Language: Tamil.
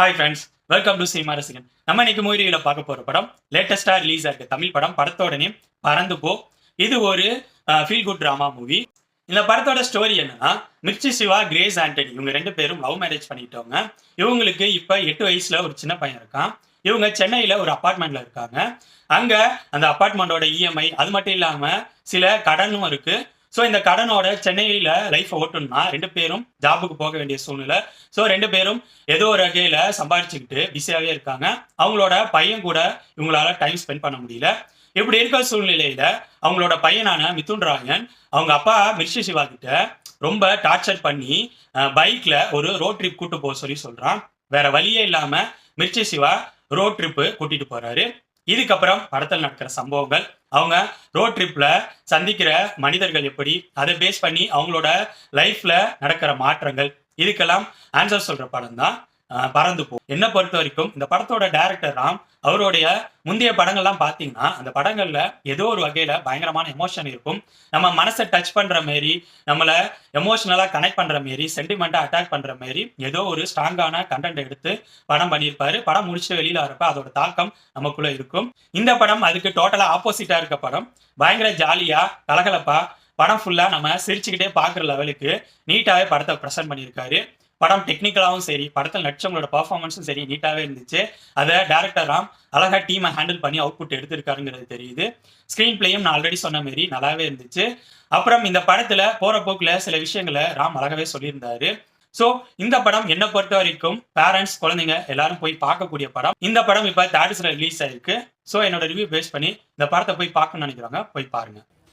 Hi friends welcome to cinema Rasigan நம்ம இன்னைக்கு மூவியில பார்க்க போகிற படம் லேட்டஸ்டா ரிலீஸ் ஆகிருக்க தமிழ் படம் படத்தோட நேம் பறந்து போ. இது ஒரு ஃபீல் குட் ட்ராமா மூவி இந்த படத்தோட ஸ்டோரி என்னன்னா மிர்ச்சி சிவா கிரேஸ் ஆண்டனி இவங்க ரெண்டு பேரும் லவ் மேரேஜ் பண்ணிட்டவங்க. இவங்களுக்கு இப்போ எட்டு வயசுல ஒரு சின்ன பையன் இருக்கான். இவங்க சென்னையில ஒரு அப்பார்ட்மெண்ட்ல இருக்காங்க. அங்க அந்த அப்பார்ட்மெண்டோட இஎம்ஐ அது மட்டும் இல்லாம சில கடனும் இருக்கு. ஸோ இந்த கடனோட சென்னையில் லைஃப் ஓட்டணும்னா ரெண்டு பேரும் ஜாபுக்கு போக வேண்டிய சூழ்நிலை. ஸோ ரெண்டு பேரும் ஏதோ ஒரு வகையில் சம்பாரிச்சுக்கிட்டு பிஸியாவே இருக்காங்க. அவங்களோட பையன் கூட இவங்களால டைம் ஸ்பெண்ட் பண்ண முடியல. இப்படி இருக்கிற சூழ்நிலையில அவங்களோட பையனான மிதுன் ராயன் அவங்க அப்பா மிர்ஷி சிவா கிட்ட ரொம்ப டார்ச்சர் பண்ணி பைக்ல ஒரு ரோட் ட்ரிப் கூட்டு போக சொல்லி சொல்றான். வேற வழியே இல்லாம மிர்ச்சி சிவா ரோட் ட்ரிப்பு கூட்டிட்டு போறாரு. இதுக்கப்புறம் படத்தில் நடக்கிற சம்பவங்கள் அவங்க ரோட் ட்ரிப்ல சந்திக்கிற மனிதர்கள் எப்படி அதை பேஸ் பண்ணி அவங்களோட லைஃப்ல நடக்கிற மாற்றங்கள் இதுக்கெல்லாம் ஆன்சர் சொல்ற படம் தான் பறந்து போ. என்ன பொறுத்த வரைக்கும் இந்த படத்தோட டேரக்டர் ராம் அவருடைய முந்தைய படங்கள்லாம் பார்த்தீங்கன்னா அந்த படங்கள்ல ஏதோ ஒரு வகையில பயங்கரமான எமோஷன் இருக்கும். நம்ம மனசை டச் பண்ற மாரி நம்மள எமோஷனலா கனெக்ட் பண்ற மாரி சென்டிமெண்டா அட்டாக் பண்ற மாரி ஏதோ ஒரு ஸ்ட்ராங்கான கண்டென்ட் எடுத்து படம் பண்ணியிருப்பாரு. படம் முடிச்சு வெளியில வரப்ப அதோட தாக்கம் நமக்குள்ள இருக்கும். இந்த படம் அதுக்கு டோட்டலா ஆப்போசிட்டா இருக்க படம். பயங்கர ஜாலியா கலகலப்பா படம் ஃபுல்லா நம்ம சிரிச்சுக்கிட்டே பாக்குற லெவலுக்கு நீட்டாவே படத்தை ப்ரெசென்ட் பண்ணியிருக்காரு. படம் டெக்னிக்கலாகவும் சரி படத்தில் நடிச்சவங்களோட பர்ஃபார்மன்ஸும் சரி நீட்டாகவே இருந்துச்சு. அதை டேரக்டர் ராம் அழகாக டீமை ஹேண்டில் பண்ணி அவுட்புட் எடுத்திருக்காருங்கிறது தெரியுது. ஸ்க்ரீன் பிளேயும் நான் ஆல்ரெடி சொன்ன மாரி நல்லாவே இருந்துச்சு. அப்புறம் இந்த படத்தில் போகிற போக்கில் சில விஷயங்களை ராம் அழகாவே சொல்லியிருந்தாரு. ஸோ இந்த படம் என்னை பொறுத்த வரைக்கும் பேரண்ட்ஸ் குழந்தைங்க எல்லாரும் போய் பார்க்கக்கூடிய படம். இந்த படம் இப்போ தேட்டர்ஸ்ல ரிலீஸ் ஆயிருக்கு. ஸோ என்னோட ரிவ்யூ பேஸ் பண்ணி இந்த படத்தை போய் பார்க்கணும்னு நினைக்கிறாங்க போய் பாருங்க.